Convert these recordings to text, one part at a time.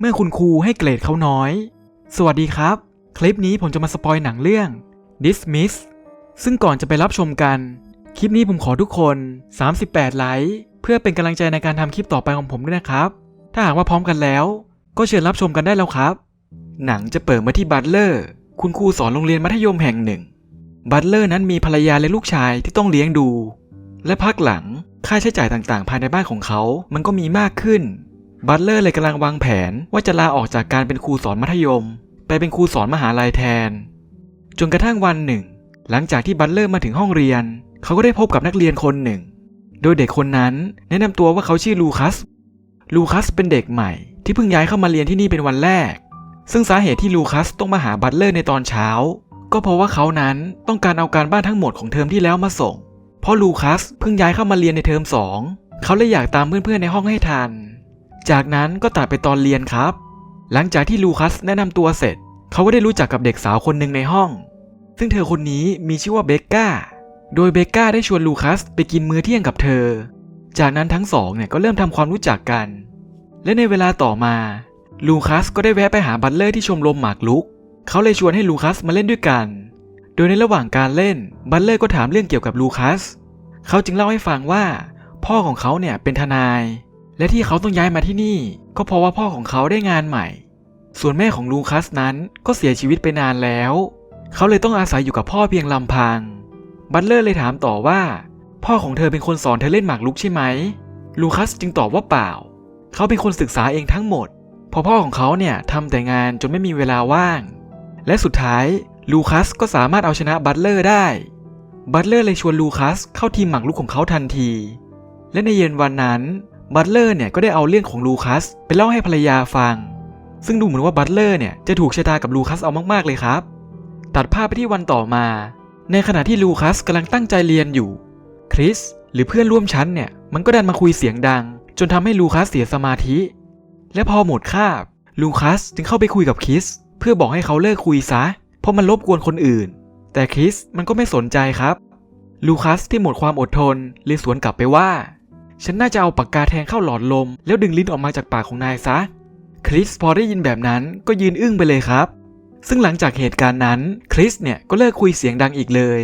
เมื่อคุณครูให้เกรดเขาน้อย สวัสดีครับ คลิปนี้ผมจะมาสปอยหนังเรื่อง Dismiss ซึ่งก่อนจะไปรับชมกัน คลิปนี้ผมขอทุกคน 38 ไลค์เพื่อเป็นกำลังใจในการทำคลิปต่อไปของผมด้วยนะครับ ถ้าหากว่าพร้อมกันแล้ว ก็เชิญรับชมกันได้แล้วครับ หนังจะเปิดมาที่บัตเลอร์คุณครูสอนโรงเรียนมัธยมแห่งหนึ่ง บัตเลอร์นั้นมีภรรยาและลูกชายที่ต้องเลี้ยงดู และพักหลังค่าใช้จ่ายต่างๆ ภายในบ้านของเขา มันก็มีมากขึ้น บัตเลอร์เลยกำลังวางแผนว่าจะลาออกจากการเป็นครูสอนมัธยม ไปเป็นครูสอนมหาลัยแทน จนกระทั่งวันหนึ่ง หลังจากที่บัตเลอร์มาถึงห้องเรียน เขาก็ได้พบกับนักเรียนคนหนึ่ง โดยเด็กคนนั้นแนะนำตัวว่าเขาชื่อลูคัส ลูคัสเป็นเด็กใหม่ ที่เพิ่งย้ายเข้ามาเรียนที่นี่เป็นวันแรก ซึ่งสาเหตุที่ลูคัสต้องมาหาบัตเลอร์ในตอนเช้า ก็เพราะว่าเขานั้นต้องการเอาการบ้านทั้งหมดของเทอมที่แล้วมาส่ง เพราะลูคัสเพิ่งย้ายเข้ามาเรียนในเทอมสองเขาเลยอยากตามเพื่อนๆในห้องให้ทัน จากนั้นก็ตัดไปตอนเรียนครับ หลังจากที่ลูคัสแนะนำตัวเสร็จ เขาก็ได้รู้จักกับเด็กสาวคนหนึ่งในห้อง ซึ่งเธอคนนี้มีชื่อว่าเบกก้า โดยเบกก้าได้ชวนลูคัสไปกินมื้อเที่ยงกับเธอ จากนั้นทั้งสองเนี่ยก็เริ่มทำความรู้จักกัน และในเวลาต่อมา ลูคัสก็ได้แวะไปหาบัตเลอร์ที่ชมรมหมากรุก เขาเลยชวนให้ลูคัสมาเล่นด้วยกัน โดยในระหว่างการเล่น บัตเลอร์ก็ถามเรื่องเกี่ยวกับลูคัส เขาจึงเล่าให้ฟังว่า พ่อของเขาเนี่ยเป็นทนาย และที่เขาต้องย้ายมาที่นี่ ก็เพราะว่าพ่อของเขาได้งานใหม่ ส่วนแม่ของลูคัสนั้นก็เสียชีวิตไปนานแล้ว เขาเลยต้องอาศัยอยู่กับพ่อเพียงลำพัง บัตเลอร์เลยถามต่อว่า พ่อของเธอเป็นคนสอนเธอเล่นหมากรุกใช่ไหม ลูคัสจึงตอบว่าเปล่า เขาเป็นคนศึกษาเองทั้งหมดเพราะพ่อของเขาเนี่ยทำแต่งานจนไม่มีเวลาว่าง และสุดท้ายลูคัสก็สามารถเอาชนะบัตเลอร์ได้ บัตเลอร์เลยชวนลูคัสเข้าทีมหมากรุกของเขาทันที และในเย็นวันนั้น บัตเลอร์เนี่ยก็ได้เอาเรื่องของลูคัสไปเล่าให้ภรรยาฟัง ซึ่งดูเหมือนว่าบัตเลอร์เนี่ยจะถูกชะตากับลูคัสเอามากๆเลยครับ ตัดภาพไปที่วันต่อมา ในขณะที่ลูคัสกำลังตั้งใจเรียนอยู่ คริสหรือเพื่อนร่วมชั้นเนี่ยมันก็ดันมาคุยเสียงดัง จนทำให้ลูคัสเสียสมาธิ และพอหมดคาบลูคัสจึงเข้าไปคุยกับคริสเพื่อบอกให้เขาเลิกคุยซะ เพราะมันรบกวนคนอื่น แต่คริสมันก็ไม่สนใจครับ ลูคัสที่หมดความอดทนเลยสวนกลับไปว่า ฉันน่าจะเอาปากกาแทงเข้าหลอดลม แล้วดึงลิ้นออกมาจากปากของนายซะ คริสพอได้ยินแบบนั้นก็ยืนอึ้งไปเลยครับ ซึ่งหลังจากเหตุการณ์นั้นคริสเนี่ยก็เลิกคุยเสียงดังอีกเลย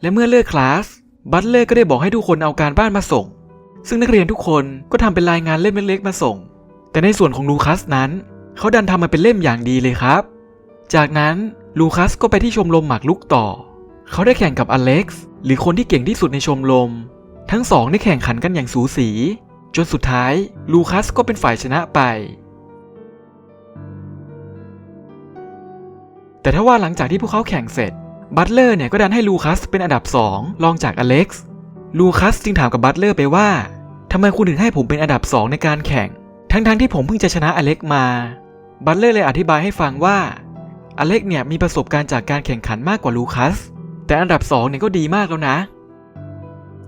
และเมื่อเลิกคลาสบัตเลอร์ก็ได้บอกให้ทุกคนเอาการบ้านมาส่ง ซึ่งนักเรียนทุกคนก็ทำเป็นรายงานเล่มเล็กๆมาส่ง แต่ในส่วนของลูคัสนั้น เขาดันทำมาเป็นเล่มอย่างดีเลยครับ จากนั้นลูคัสก็ไปที่ชมรมหมากรุกต่อ เขาได้แข่งกับอเล็กซ์หรือคนที่เก่งที่สุดในชมรม ทั้งสองได้แข่งขันกันอย่างสูสี จนสุดท้ายลูคัสก็เป็นฝ่ายชนะไป แต่ถ้าว่าหลังจากที่พวกเขาแข่งเสร็จ บัตเลอร์เนี่ยก็ดันให้ลูคัสเป็นอันดับ 2 รองจากอเล็กซ์ ลูคัสจึงถามกับบัตเลอร์ไปว่าทำไมคุณถึงให้ผมเป็นอันดับ 2 ในการแข่ง ทั้งๆทที่ผมเพิ่งจะชนะอเล็กมา บัตเลอร์เลยอธิบายให้ฟังว่า อเล็กเนี่ยมีประสบการณ์จากการแข่งขันมากกว่าลูคัส แต่อันดับ2เนี่ยก็ดีมากแล้วนะ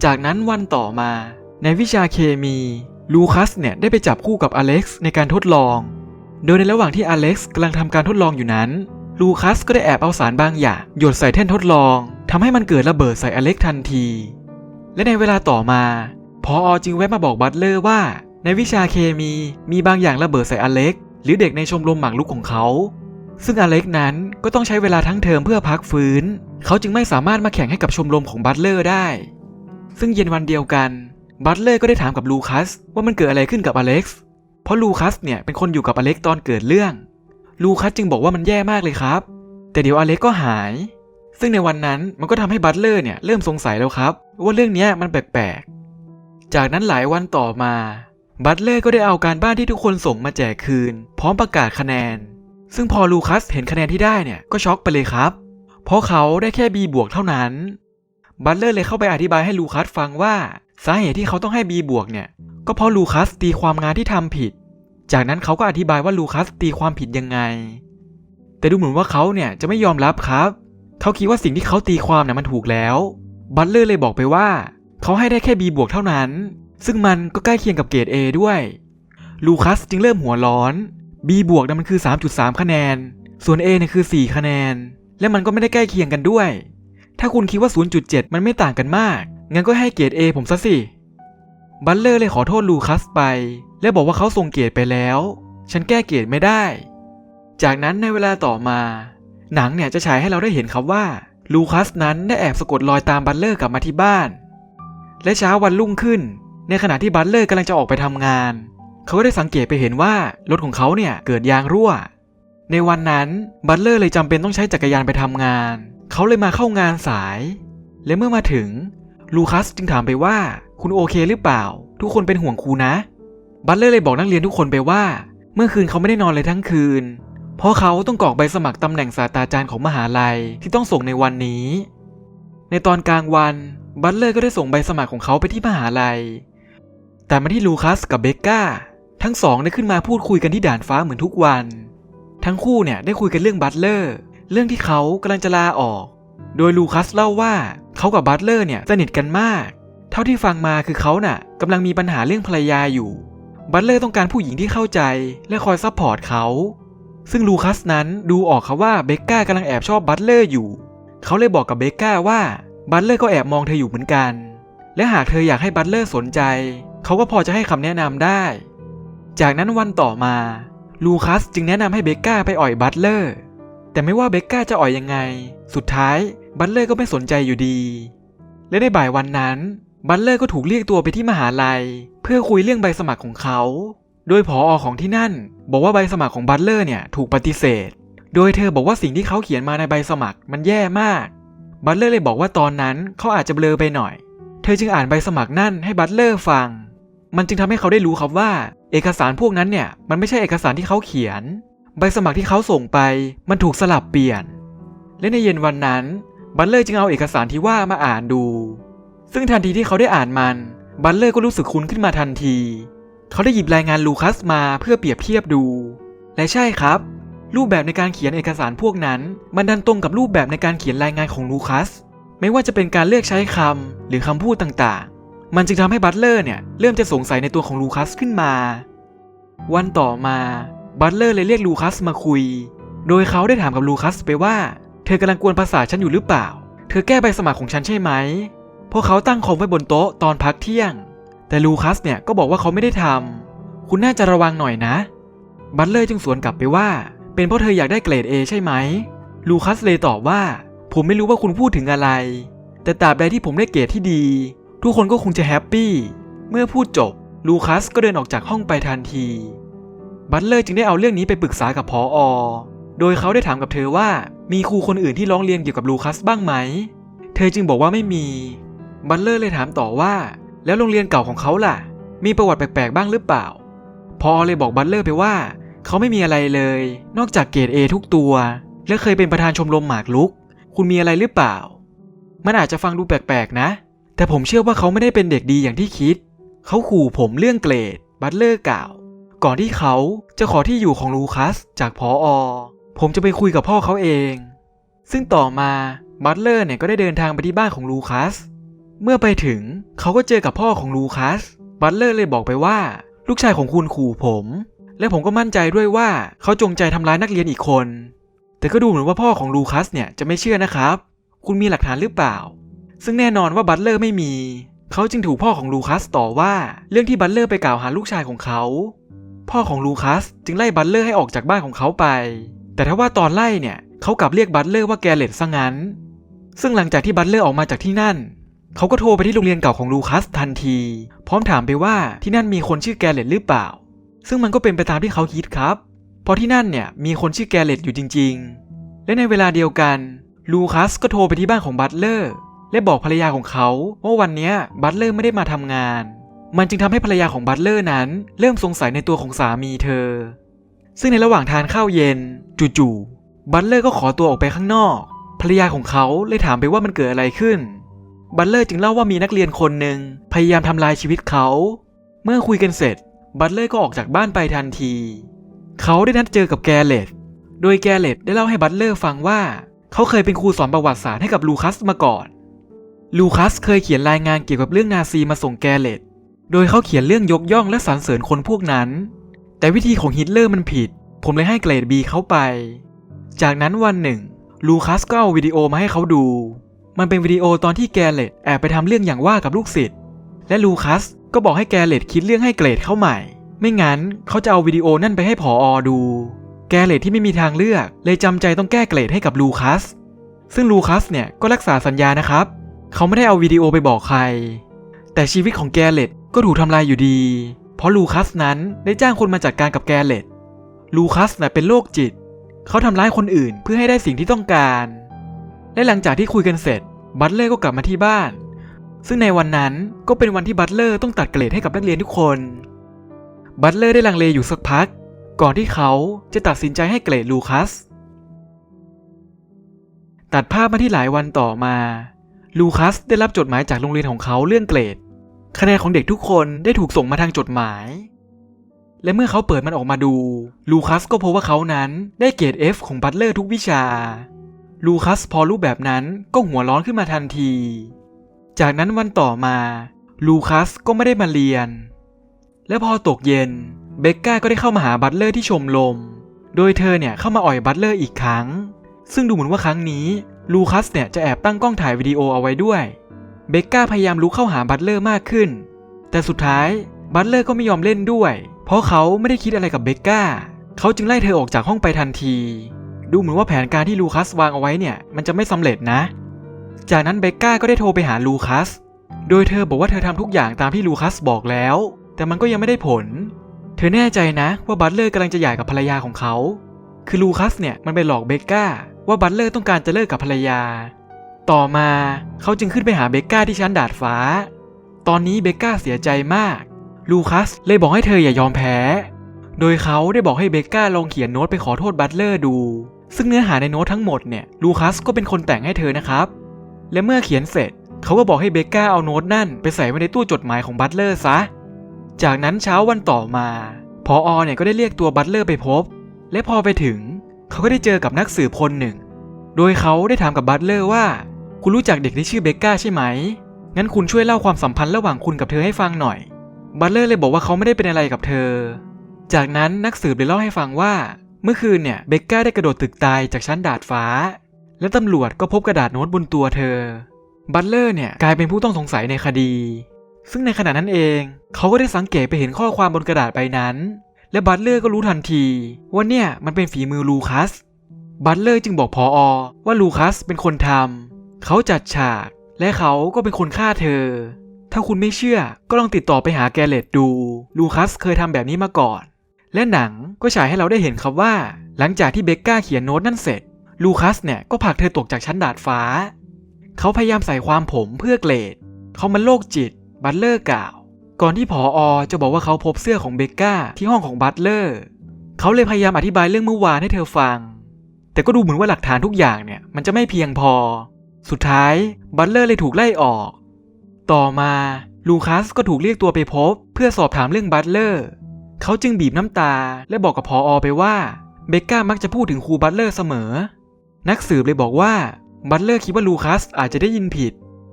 จากนั้นวันต่อมา ในวิชาเคมีลูคัสเนี่ยได้ไปจับคู่กับอเล็กซ์ในการทดลอง โดยในระหว่างที่อเล็กซ์กำลังทำการทดลองอยู่นั้นลูคัสก็ได้แอบเอาสารบางอย่างหยดใส่แท่นทดลองทำให้มันเกิดระเบิดใส่อเล็กทันที และในเวลาต่อมาพออจึงแวะมาบอกบัตเลอร์ว่า ในวิชาเคมีมีบางอย่างระเบิดใส่อเล็ก หรือเด็กในชมรมหมากรุกของเขา ซึ่งอเล็กนั้นก็ต้องใช้เวลาทั้งเทอมเพื่อพักฟื้น เขาจึงไม่สามารถมาแข่งให้กับชมรมของบัตเลอร์ได้ ซึ่งเย็นวันเดียวกัน บัตเลอร์ก็ได้ถามกับลูคัสว่ามันเกิดอะไรขึ้นกับอเล็กซ์ เพราะลูคัสเนี่ยเป็นคนอยู่กับอเล็กตอนเกิดเรื่อง ลูคัสจึงบอกว่ามันแย่มากเลยครับ แต่เดี๋ยวอเล็กก็หาย ซึ่งในวันนั้นมันก็ทำให้บัตเลอร์เนี่ยเริ่มสงสัยแล้วครับ ว่าเรื่องนี้มันแปลกๆ จากนั้นหลายวันต่อมา บัตเลอร์ก็ได้เอาการบ้านที่ทุกคนส่งมาแจกคืน พร้อมประกาศคะแนน ซึ่งพอลูคัสเห็นคะแนนที่ได้เนี่ยก็ช็อกไปเลยครับ เพราะเขาได้แค่ B บวกเท่านั้น บัตเลอร์เลยเข้าไปอธิบายให้ลูคัสฟังว่า สาเหตุที่เขาต้องให้ B บวกเนี่ย ก็เพราะลูคัสตีความงานที่ทำผิด จากนั้นเขาก็อธิบายว่าลูคัสตีความผิดยังไง แต่ดูเหมือนว่าเขาเนี่ยจะไม่ยอมรับครับ เขาคิดว่าสิ่งที่เขาตีความเนี่ยมันถูกแล้ว บัตเลอร์เลยบอกไปว่า เขาให้ได้แค่ B บวกเท่านั้น ซึ่งมันก็ใกล้เคียงกับเกรด A ด้วย ลูคัสจึงเริ่มหัวร้อน B บวกนั้นมันคือ 3.3 คะแนน ส่วน A เนี่ยคือ 4 คะแนน และมันก็ไม่ได้ใกล้เคียงกันด้วย ถ้าคุณคิดว่า 0.7 มันไม่ต่างกันมาก งั้นก็ให้เกรด A ผมซะสิ บัตเลอร์เลยขอโทษลูคัสไป และบอกว่าเขาส่งเกรดไปแล้ว ฉันแก้เกรดไม่ได้ จากนั้นในเวลาต่อมา หนังเนี่ยจะฉายให้เราได้เห็นครับว่า ลูคัสนั้นได้แอบสะกดรอยตามบัตเลอร์กลับมาที่บ้าน และเช้าวันรุ่งขึ้น ในขณะที่บัตเลอร์กำลังจะออกไปทำงาน เขาก็ได้สังเกตไปเห็นว่ารถของเขาเนี่ยเกิดยางรั่วในวันนั้นบัตเลอร์เลยจำเป็นต้องใช้จักรยานไปทำงาน เขาเลยมาเข้างานสาย และเมื่อมาถึง ลูคัสจึงถามไปว่า คุณโอเคหรือเปล่า ทุกคนเป็นห่วงครูนะ บัตเลอร์เลยบอกนักเรียนทุกคนไปว่า เมื่อคืนเขาไม่ได้นอนเลยทั้งคืน เพราะเขาต้องกรอกใบสมัครตำแหน่งศาสตราจารย์ของมหาลัยที่ต้องส่งในวันนี้ ในตอนกลางวัน บัตเลอร์ก็ได้ส่งใบสมัครของเขาไปที่มหาลัย แต่มาที่ลูคัสกับเบคก้าทั้งสองได้ขึ้นมาพูดคุยกันที่ด่านฟ้าเหมือนทุกวัน ทั้งคู่เนี่ยได้คุยกันเรื่องบัตเลอร์ เรื่องที่เขากำลังจะลาออก โดยลูคัสเล่าว่าเขากับบัตเลอร์เนี่ยสนิทกันมาก เท่าที่ฟังมาคือเขาน่ะกำลังมีปัญหาเรื่องภรรยาอยู่ บัตเลอร์ต้องการผู้หญิงที่เข้าใจและคอยซัพพอร์ตเขาซึ่งลูคัสนั้นดูออกครับว่าเบคก้ากำลังแอบชอบบัตเลอร์อยู่ เขาเลยบอกกับเบคก้าว่าบัตเลอร์ก็แอบมองเธออยู่เหมือนกัน และหากเธออยากให้บัตเลอร์สนใจ เขาก็พอจะให้คำแนะนำได้ จากนั้นวันต่อมา ลูคัสจึงแนะนำให้เบคก้าไปอ่อยบัตเลอร์ แต่ไม่ว่าเบคก้าจะอ่อยยังไง สุดท้ายบัตเลอร์ก็ไม่สนใจอยู่ดี และในบ่ายวันนั้น บัตเลอร์ก็ถูกเรียกตัวไปที่มหาลัย เพื่อคุยเรื่องใบสมัครของเขา โดยผออของที่นั่น บอกว่าใบสมัครของบัตเลอร์เนี่ยถูกปฏิเสธ โดยเธอบอกว่าสิ่งที่เขาเขียนมาในใบสมัครมันแย่มาก บัตเลอร์เลยบอกว่าตอนนั้นเขาอาจจะเบลอไปหน่อย เธอจึงอ่านใบสมัครนั่นให้บัตเลอร์ฟัง มันจึงทำให้เขาได้รู้ครับว่า เอกสารพวกนั้นเนี่ยมันไม่ใช่เอกสารที่เขาเขียน ใบสมัครที่เขาส่งไปมันถูกสลับเปลี่ยน และในเย็นวันนั้น บัตเลอร์จึงเอาเอกสารที่ว่ามาอ่านดู ซึ่งทันทีที่เขาได้อ่านมัน บัตเลอร์ก็รู้สึกคุ้นขึ้นมาทันที เขาได้หยิบรายงานลูคัสมาเพื่อเปรียบเทียบดู และใช่ครับ รูปแบบในการเขียนเอกสารพวกนั้น มันดันตรงกับรูปแบบในการเขียนรายงานของลูคัส ไม่ว่าจะเป็นการเลือกใช้คำหรือคำพูดต่างๆ มันจึงทำให้บัตเลอร์เนี่ยเริ่มจะสงสัยในตัวของลูคัสขึ้นมา วันต่อมา บัตเลอร์เลยเรียกลูคัสมาคุย โดยเขาได้ถามกับลูคัสไปว่า เธอกำลังกวนประสาฉันอยู่หรือเปล่า เธอแก้ใบสมัครของฉันใช่ไหมพราะเขาตั้งคอมไว้บนโต๊ะตอนพักเที่ยง แต่ลูคัสเนี่ยก็บอกว่าเขาไม่ได้ทำ คุณน่าจะระวังหน่อยนะ บัตเลอร์จึงสวนกลับไปว่า เป็นเพราะเธออยากได้เกรด A ใช่ไหม ลูคัสเลยตอบว่า ผมไม่รู้ว่าคุณพูดถึงอะไร แต่ตราบใดที่ผมได้เกรดที่ดี ทุกคนก็คงจะแฮปปี้ เมื่อพูดจบ ลูคัสก็เดินออกจากห้องไปทันที บัตเลอร์จึงได้เอาเรื่องนี้ไปปรึกษากับพออโดยเขาได้ถามกับเธอว่า มีครูคนอื่นที่ร้องเรียนเกี่ยวกับลูคัสบ้างไหม เธอจึงบอกว่าไม่มี บัตเลอร์เลยถามต่อว่า แล้วโรงเรียนเก่าของเขาล่ะ มีประวัติแปลกๆบ้างหรือเปล่า พอเลยบอกบัตเลอร์ไปว่า เขาไม่มีอะไรเลย นอกจากเกรด A ทุกตัว และเคยเป็นประธานชมรมหมากรุก คุณมีอะไรหรือเปล่า มันอาจจะฟังดูแปลกๆนะ แต่ผมเชื่อว่าเขาไม่ได้เป็นเด็กดีอย่างที่คิด เขาขู่ผมเรื่องเกรด บัตเลอร์กล่าว ก่อนที่เขาจะขอที่อยู่ของลูคัสจากพออ ผมจะไปคุยกับพ่อเขาเอง ซึ่งต่อมาบัตเลอร์เนี่ยก็ได้เดินทางไปที่บ้านของลูคัส เมื่อไปถึงเขาก็เจอกับพ่อของลูคัส บัตเลอร์เลยบอกไปว่า ลูกชายของคุณขู่ผม และผมก็มั่นใจด้วยว่าเขาจงใจทำร้ายนักเรียนอีกคน แต่ก็ดูเหมือนว่าพ่อของลูคัสเนี่ยจะไม่เชื่อนะครับ คุณมีหลักฐานหรือเปล่า ซึ่งแน่นอนว่าบัตเลอร์ไม่มี เขาจึงถูกพ่อของลูคัสต่อว่าเรื่องที่บัตเลอร์ไปกล่าวหาลูกชายของเขา พ่อของลูคัสจึงไล่บัตเลอร์ให้ออกจากบ้านของเขาไป แต่ถ้าว่าตอนไล่เนี่ยเขากลับเรียกบัตเลอร์ว่าแกเลตซะงั้น ซึ่งหลังจากที่บัตเลอร์ออกมาจากที่นั่น เขาก็โทรไปที่โรงเรียนเก่าของลูคัสทันที พร้อมถามไปว่าที่นั่นมีคนชื่อแกเลตหรือเปล่า ซึ่งมันก็เป็นไปตามที่เขาคิดครับ เพราะที่นั่นเนี่ยมีคนชื่อแกเลตอยู่จริง ๆ และในเวลาเดียวกันลูคัสก็โทรไปที่บ้านของบัตเลอร์และบอกภรรยาของเขาว่าวันนี้บัตเลอร์ไม่ได้มาทำงาน มันจึงทำให้ภรรยาของบัตเลอร์นั้น เริ่มสงสัยในตัวของสามีเธอ ซึ่งในระหว่างทานข้าวเย็น จู่ๆบัตเลอร์ก็ขอตัวออกไปข้างนอก ภรรยาของเขาเลยถามไปว่ามันเกิดอะไรขึ้น บัตเลอร์จึงเล่าว่ามีนักเรียนคนหนึ่งพยายามทำลายชีวิตเขา เมื่อคุยกันเสร็จ บัตเลอร์ก็ออกจากบ้านไปทันที เขาได้นัดเจอกับแกเลตโดยแกเลตได้เล่าให้บัตเลอร์ฟังว่า เขาเคยเป็นครูสอนประวัติศาสตร์ให้กับลูคัสมาก่อน ลูคัสเคยเขียนรายงานเกี่ยวกับเรื่องนาซีมาส่งแกเลต โดยเขาเขียนเรื่องยกย่องและสรรเสริญคนพวกนั้น แต่วิธีของฮิตเลอร์มันผิด ผมเลยให้เกรด B เขาไป จากนั้นวันหนึ่ง ลูคัสก็เอาวิดีโอมาให้เขาดู มันเป็นวิดีโอตอนที่แกเลตแอบไปทำเรื่องอย่างว่ากับลูกศิษย์ และลูคัสก็บอกให้แกเลตคิดเรื่องให้เกรดเขาใหม่ ไม่งั้นเขาจะเอาวิดีโอนั่นไปให้ผออดู แกเลตที่ไม่มีทางเลือก เลยจำใจต้องแก้เกรดให้กับลูคัส ซึ่งลูคัสเนี่ยก็รักษาสัญญานะครับ เขาไม่ได้เอาวิดีโอไปบอกใคร แต่ชีวิตของแกเลต ก็ถูกทำลายอยู่ดี เพราะลูคัสนั้นได้จ้างคนมาจัดการกับแกเลตลูคัสน่ะเป็นโรคจิต เขาทำร้ายคนอื่นเพื่อให้ได้สิ่งที่ต้องการ และหลังจากที่คุยกันเสร็จ บัตเลอร์ก็กลับมาที่บ้าน ซึ่งในวันนั้นก็เป็นวันที่บัตเลอร์ต้องตัดเกรดให้กับนักเรียนทุกคน บัตเลอร์ได้ลังเลอยู่สักพัก ก่อนที่เขาจะตัดสินใจให้เกรดลูคัส ตัดภาพมาที่หลายวันต่อมา ลูคัสได้รับจดหมายจากโรงเรียนของเขาเรื่องเกรด คะแนนของเด็กทุกคนได้ถูกส่งมาทางจดหมาย และเมื่อเขาเปิดมันออกมาดู ลูคัสก็พบว่าเขานั้นได้เกรด F ของบัตเลอร์ทุกวิชา ลูคัสพอรู้แบบนั้นก็หัวร้อนขึ้นมาทันที จากนั้นวันต่อมา ลูคัสก็ไม่ได้มาเรียน และพอตกเย็น เบคก้าก็ได้เข้ามาหาบัตเลอร์ที่ชมรม โดยเธอเนี่ยเข้ามาอ่อยบัตเลอร์อีกครั้ง ซึ่งดูเหมือนว่าครั้งนี้ ลูคัสเนี่ยจะแอบตั้งกล้องถ่ายวิดีโอเอาไว้ด้วย เบคก้าพยายามลุกเข้าหาบัตเลอร์มากขึ้น แต่สุดท้ายบัตเลอร์ก็ไม่ยอมเล่นด้วย เพราะเขาไม่ได้คิดอะไรกับเบคก้า เขาจึงไล่เธอออกจากห้องไปทันที ดูเหมือนว่าแผนการที่ลูคัสวางเอาไว้เนี่ยมันจะไม่สำเร็จนะ จากนั้นเบคก้าก็ได้โทรไปหาลูคัส โดยเธอบอกว่าเธอทำทุกอย่างตามที่ลูคัสบอกแล้ว แต่มันก็ยังไม่ได้ผล เธอแน่ใจนะว่าบัตเลอร์กำลังจะหย่ากับภรรยาของเขา คือลูคัสเนี่ยมันไปหลอกเบคก้าว่าบัตเลอร์ต้องการจะเลิกกับภรรยา ต่อมาเขาจึงขึ้นไปหาเบคก้าที่ชั้นดาดฟ้า ตอนนี้เบคก้าเสียใจมาก ลูคัสเลยบอกให้เธออย่ายอมแพ้ โดยเขาได้บอกให้เบคก้าลองเขียนโน้ตไปขอโทษบัตเลอร์ดู ซึ่งเนื้อหาในโน้ตทั้งหมดเนี่ยลูคัสก็เป็นคนแต่งให้เธอนะครับ และเมื่อเขียนเสร็จเขาก็บอกให้เบคก้าเอาโน้ตนั่นไปใส่ไว้ในตู้จดหมายของบัตเลอร์ซะ จากนั้นเช้าวันต่อมาพออเนี่ยก็ได้เรียกตัวบัตเลอร์ไปพบ และพอไปถึง เขาก็ได้เจอกับนักสืบคนหนึ่ง โดยเขาได้ถามกับบัตเลอร์ว่า คุณรู้จักเด็กที่ชื่อเบคก้าใช่ไหม งั้นคุณช่วยเล่าความสัมพันธ์ระหว่างคุณกับเธอให้ฟังหน่อย บัตเลอร์เลยบอกว่าเขาไม่ได้เป็นอะไรกับเธอ จากนั้นนักสืบเลยเล่าให้ฟังว่า เมื่อคืนเนี่ยเบคก้าได้กระโดดตึกตายจากชั้นดาดฟ้า และตำรวจก็พบกระดาษโน้ตบนตัวเธอ บัตเลอร์เนี่ยกลายเป็นผู้ต้องสงสัยในคดี ซึ่งในขณะนั้นเองเขาก็ได้สังเกตไปเห็นข้อความบนกระดาษใบนั้น และบัตเลอร์ก็รู้ทันทีว่าเนี่ยมันเป็นฝีมือลูคัสบัตเลอร์จึงบอกพออว่าลูคัสเป็นคนทำ เขาจัดฉาก และเขาก็เป็นคนฆ่าเธอ ถ้าคุณไม่เชื่อก็ลองติดต่อไปหาแกเลตดู ลูคัสเคยทำแบบนี้มาก่อน และหนังก็ฉายให้เราได้เห็นครับว่า หลังจากที่เบคก้าเขียนโน้ตนั่นเสร็จ ลูคัสเนี่ยก็ผลักเธอตกจากชั้นดาดฟ้า เขาพยายามใส่ความผมเพื่อเกรด เขามันโรคจิต บัตเลอร์กล่าว ก่อนที่ผออจะบอกว่าเขาพบเสื้อของเบคก้าที่ห้องของบัตเลอร์ เขาเลยพยายามอธิบายเรื่องเมื่อวานให้เธอฟัง แต่ก็ดูเหมือนว่าหลักฐานทุกอย่างเนี่ยมันจะไม่เพียงพอ สุดท้ายบัตเลอร์เลยถูกไล่ออก ต่อมาลูคัสก็ถูกเรียกตัวไปพบ เพื่อสอบถามเรื่องบัตเลอร์เขาจึงบีบน้ำตาและบอกกับพออไปว่าเบคก้ามักจะพูดถึงครูบัตเลอร์เสมอ นักสืบเลยบอกว่าบัตเลอร์คิดว่าลูคัสอาจจะได้ยินผิด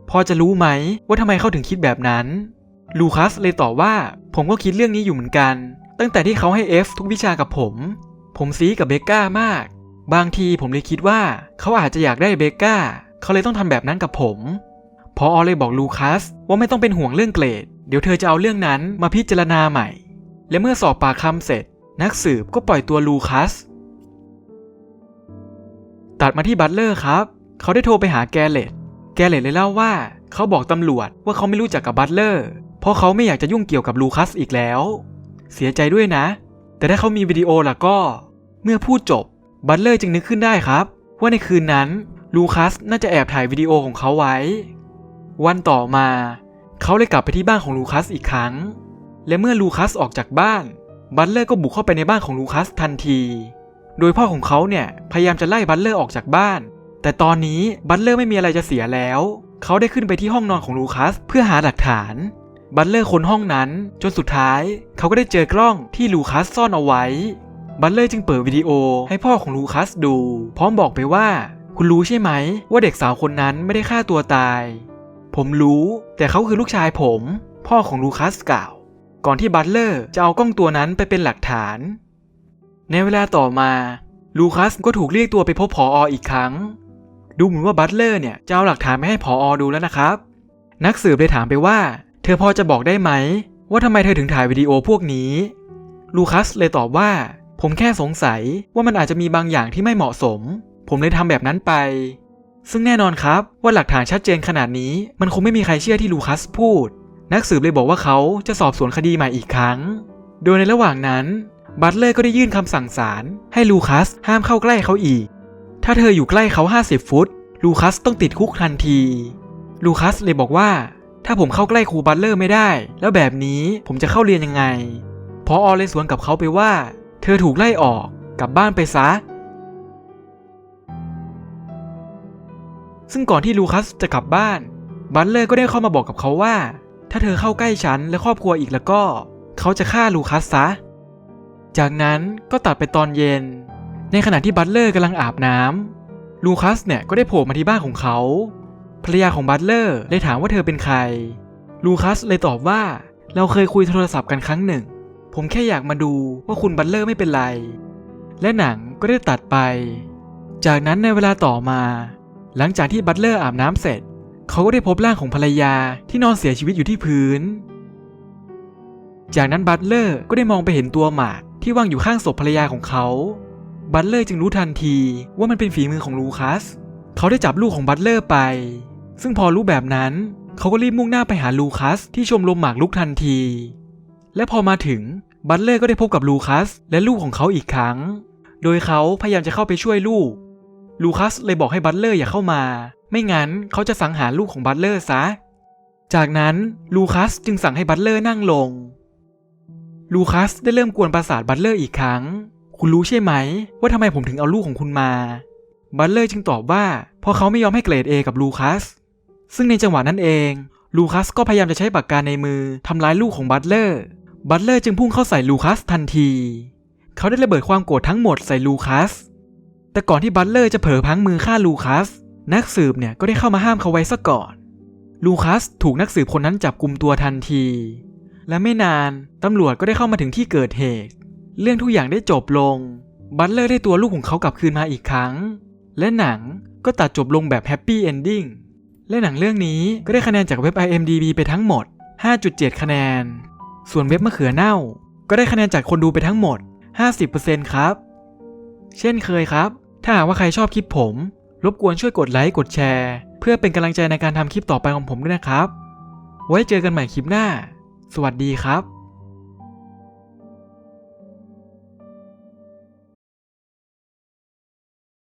พอจะรู้ไหมว่าทำไมเขาถึงคิดแบบนั้น ลูคัสเลยตอบว่า ผมก็คิดเรื่องนี้อยู่เหมือนกัน ตั้งแต่ที่เขาให้ F ทุกวิชากับผม ผมซีกับเบคก้ามาก บางทีผมเลยคิดว่าเขาอาจจะอยากได้เบคก้า เขาเลยต้องทำแบบนั้นกับผม พออเลยบอกลูคัสว่าไม่ต้องเป็นห่วงเรื่องเกรด เดี๋ยวเธอจะเอาเรื่องนั้นมาพิจารณาใหม่ และเมื่อสอบปากคำเสร็จ นักสืบก็ปล่อยตัวลูคัส ตัดมาที่บัตเลอร์ครับ เขาได้โทรไปหาแกเลตแกเลตเลยเล่าว่า เขาบอกตำรวจว่าเขาไม่รู้จักกับบัตเลอร์ เพราะเขาไม่อยากจะยุ่งเกี่ยวกับลูคัสอีกแล้ว เสียใจด้วยนะ แต่ถ้าเขามีวิดีโอล่ะก็ เมื่อพูดจบบัตเลอร์จึงนึกขึ้นได้ครับ ว่าในคืนนั้น ลูคัสน่าจะแอบถ่ายวิดีโอของเขาไว้ วันต่อมา เขาเลยกลับไปที่บ้านของลูคัสอีกครั้ง และเมื่อลูคัสออกจากบ้าน บัตเลอร์ก็บุกเข้าไปในบ้านของลูคัสทันที โดยพ่อของเขาเนี่ยพยายามจะไล่บัตเลอร์ออกจากบ้าน แต่ตอนนี้บัตเลอร์ไม่มีอะไรจะเสียแล้ว เขาได้ขึ้นไปที่ห้องนอนของลูคัสเพื่อหาหลักฐาน บัตเลอร์ค้นห้องนั้นจนสุดท้าย เขาก็ได้เจอกล้องที่ลูคัสซ่อนเอาไว้ บัตเลอร์จึงเปิดวิดีโอให้พ่อของลูคัสดู พร้อมบอกไปว่า คุณรู้ใช่ไหม ว่าเด็กสาวคนนั้นไม่ได้ฆ่าตัวตาย ผมรู้ แต่เขาคือลูกชายผม พ่อของลูคัสกล่าว ก่อนที่บัตเลอร์จะเอากล้องตัวนั้นไปเป็นหลักฐาน ในเวลาต่อมา ลูคัสก็ถูกเรียกตัวไปพบผอออีกครั้ง ดูเหมือนว่าบัตเลอร์เนี่ยจะเอาหลักฐานไปให้ผออดูแล้วนะครับ นักสืบเลยถามไปว่า เธอพอจะบอกได้ไหม ว่าทำไมเธอถึงถ่ายวิดีโอพวกนี้ ลูคัสเลยตอบว่า ผมแค่สงสัยว่ามันอาจจะมีบางอย่างที่ไม่เหมาะสม ผมเลยทำแบบนั้นไป ซึ่งแน่นอนครับว่าหลักฐานชัดเจนขนาดนี้ มันคงไม่มีใครเชื่อที่ลูคัสพูด นักสืบเลยบอกว่าเขาจะสอบสวนคดีใหม่อีกครั้ง โดยในระหว่างนั้นบัตเลอร์ก็ได้ยื่นคำสั่งศาลให้ลูคัสห้ามเข้าใกล้เขาอีก ถ้าเธออยู่ใกล้เขา 50 ฟุต ลูคัสต้องติดคุกทันที ลูคัสเลยบอกว่า ถ้าผมเข้าใกล้ครูบัตเลอร์ไม่ได้ แล้วแบบนี้ผมจะเข้าเรียนยังไงพออเลยสวนกับเขาไปว่า เธอถูกไล่ออกกลับบ้านไปซะ ซึ่งก่อนที่ลูคัสจะกลับบ้าน บัตเลอร์ก็ได้เข้ามาบอกกับเขาว่า ถ้าเธอเข้าใกล้ฉันและครอบครัวอีกแล้วก็ เขาจะฆ่าลูคัสซะ จากนั้นก็ตัดไปตอนเย็น ในขณะที่บัตเลอร์กำลังอาบน้ำลูคัสเนี่ยก็ได้โผล่มาที่บ้านของเขาภรรยาของบัตเลอร์เลยถามว่าเธอเป็นใคร ลูคัสเลยตอบว่า เราเคยคุยโทรศัพท์กันครั้งหนึ่ง ผมแค่อยากมาดูว่าคุณบัตเลอร์ไม่เป็นไร และหนังก็ได้ตัดไป จากนั้นในเวลาต่อมา หลังจากที่บัตเลอร์อาบน้ำเสร็จ เขาก็ได้พบร่างของภรรยาที่นอนเสียชีวิตอยู่ที่พื้น จากนั้นบัตเลอร์ก็ได้มองไปเห็นตัวหมากที่วางอยู่ข้างศพภรรยาของเขา บัตเลอร์จึงรู้ทันทีว่ามันเป็นฝีมือของลูคัส เขาได้จับลูกของบัตเลอร์ไป ซึ่งพอรู้แบบนั้น เขาก็รีบมุ่งหน้าไปหาลูคัสที่ชมรมหมากลุกทันที และพอมาถึงบัตเลอร์ก็ได้พบกับลูคัสและลูกของเขาอีกครั้ง โดยเขาพยายามจะเข้าไปช่วยลูก ลูคัสเลยบอกให้บัตเลอร์อย่าเข้ามา ไม่งั้นเขาจะสังหารลูกของบัตเลอร์ซะ จากนั้นลูคัสจึงสั่งให้บัตเลอร์นั่งลง ลูคัสได้เริ่มกวนประสาทบัตเลอร์อีกครั้ง คุณรู้ใช่ไหม ว่าทำไมผมถึงเอาลูกของคุณมา บัตเลอร์จึงตอบว่าเพราะเขาไม่ยอมให้เกรด A กับลูคัส ซึ่งในจังหวะนั้นเอง ลูคัสก็พยายามจะใช้ปากกาในมือทำร้ายลูกของบัตเลอร์ บัตเลอร์จึงพุ่งเข้าใส่ลูคัสทันที เขาได้ระเบิดความโกรธทั้งหมดใส่ลูคัส แต่ก่อนที่บัตเลอร์จะเผลอพังมือฆ่าลูคัส นักสืบเนี่ยก็ได้เข้ามาห้ามเขาไว้ซะก่อน ลูคัสถูกนักสืบคนนั้นจับกลุ่มตัวทันที และไม่นานตำรวจก็ได้เข้ามาถึงที่เกิดเหตุ เรื่องทุกอย่างได้จบลง บัตเลอร์ได้ตัวลูกของเขากลับคืนมาอีกครั้ง และหนังก็ตัดจบลงแบบแฮปปี้เอนดิ้ง และหนังเรื่องนี้ก็ได้คะแนนจากเว็บ IMDb ไปทั้งหมด 5.7 คะแนน ส่วนเว็บมะเขือเน่า ก็ได้คะแนนจากคนดูไปทั้งหมด 50%ครับ เช่นเคยครับ ถ้าหากว่าใครชอบคลิปผม รบกวนช่วยกดไลค์กดแชร์ เพื่อเป็นกำลังใจในการทำคลิปต่อไปของผมด้วยนะครับ ไว้เจอกันใหม่คลิปหน้า สวัสดีครับ